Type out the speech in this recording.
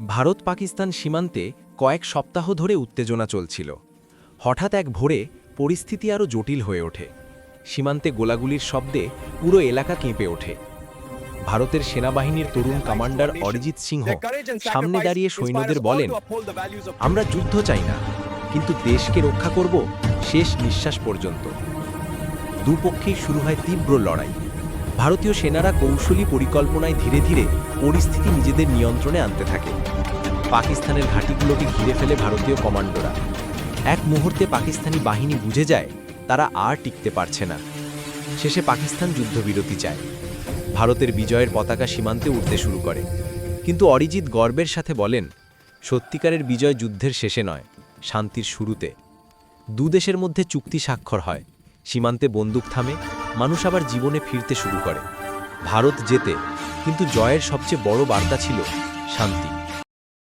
ভারত পাকিস্তান সীমান্তে কয়েক সপ্তাহ ধরে উত্তেজনা চলছিল। হঠাৎ এক ভোরে পরিস্থিতি আরও জটিল হয়ে ওঠে। সীমান্তে গোলাগুলির শব্দে পুরো এলাকা কেঁপে ওঠে। ভারতের সেনাবাহিনীর তরুণ কমান্ডার অরিজিৎ সিংহ সামনে দাঁড়িয়ে সৈন্যদের বলেন আমরা যুদ্ধ চাই না কিন্তু দেশকে রক্ষা করব শেষ নিঃশ্বাস পর্যন্ত। দুপক্ষেই শুরু হয় তীব্র লড়াই। ভারতীয় সেনারা কৌশলী পরিকল্পনায় ধীরে ধীরে পরিস্থিতি নিজেদের নিয়ন্ত্রণে আনতে থাকে। পাকিস্তানের ঘাঁটিগুলোকে ঘিরে ফেলে ভারতীয় কমান্ডোরা। এক মুহূর্তে পাকিস্তানি বাহিনী বুঝে যায়, তারা আর টিকতে পারছে না। শেষে পাকিস্তান যুদ্ধবিরতি চায়। ভারতের বিজয়ের পতাকা সীমান্তে উঠতে শুরু করে। কিন্তু অরিজিৎ গর্বের সাথে বলেন, সত্যিকারের বিজয় যুদ্ধের শেষে নয়, শান্তির শুরুতে। দুদেশের মধ্যে চুক্তি স্বাক্ষর হয়। সীমান্তে বন্দুক থামে মানুষ আবার জীবনে ফিরতে শুরু করে। ভারত যেতে, কিন্তু জয়ের সবচেয়ে বড় বার্তা ছিল শান্তি।